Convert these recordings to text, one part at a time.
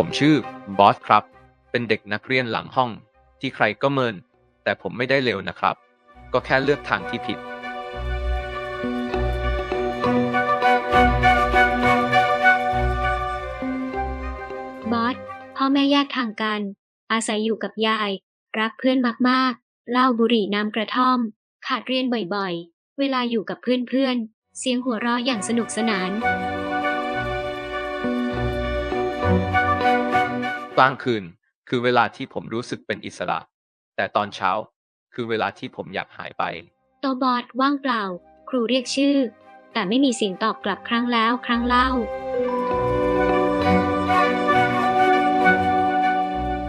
ผมชื่อบอสครับ เป็นเด็กนักเรียนหลังห้อง ที่ใครก็เมิน แต่ผมไม่ได้เลวนะครับ ก็แค่เลือกทางที่ผิด บอส พ่อแม่แยกทางกัน อาศัยอยู่กับยาย รักเพื่อนมากๆ เล้าบุหรี่น้ำกระท่อม ขาดเรียนบ่อยๆ เวลาอยู่กับเพื่อนๆ เสียงหัวเราะอย่างสนุกสนาน กลางคืน คือเวลาที่ผมรู้สึกเป็นอิสระ แต่ตอนเช้าคือเวลาที่ผมอยากหายไป โตบอสว่างเปล่า ครูเรียกชื่อ แต่ไม่มีเสียงตอบกลับครั้งแล้วครั้งเล่า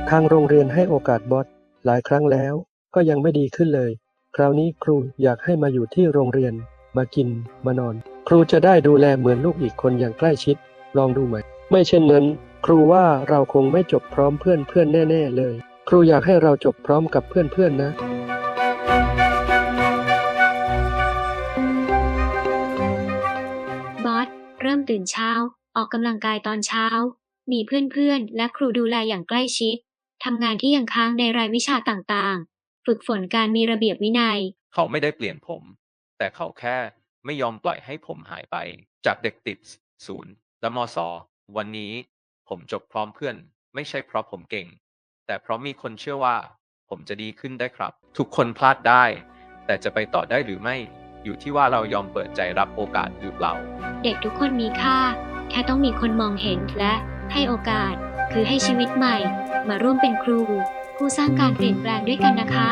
ทางโรงเรียนให้โอกาสบอสหลายครั้งแล้วก็ยังไม่ดีขึ้นเลย คราวนี้ครูอยากให้มาอยู่ที่โรงเรียน มากิน มานอน ครูจะได้ดูแลเหมือนลูกอีกคนอย่างใกล้ชิด ลองดูไหม ไม่เช่นนั้น ครูว่าเราคงไม่จบพร้อมเพื่อนเพื่อนๆแน่ ๆ เลย ครูอยากให้เราจบพร้อมกับเพื่อนเพื่อนๆนะ บอส เริ่มตื่นเช้า ออกกำลังกายตอนเช้า มีเพื่อนๆ และครูดูแลอย่างใกล้ชิดทำงานที่ยังค้างในรายวิชาต่างๆ ฝึกฝนการมีระเบียบวินัย เขาไม่ได้เปลี่ยนผม แต่เขาแค่ไม่ยอมปล่อยให้ผมหายไป จากเด็กติดศูนย์และมสวันนี้ ผมจบพร้อมเพื่อน ไม่ใช่เพราะผมเก่ง แต่เพราะมีคนเชื่อว่า ผมจะดีขึ้นได้ครับ ทุกคนพลาดได้ แต่จะไปต่อได้หรือไม่ อยู่ที่ว่าเรายอมเปิดใจรับโอกาสหรือเปล่า เด็กทุกคนมีค่า แค่ต้องมีคนมองเห็นและให้โอกาส คือให้ชีวิตใหม่ มาร่วมเป็นครู ผู้สร้างการเปลี่ยนแปลงด้วยกันนะคะ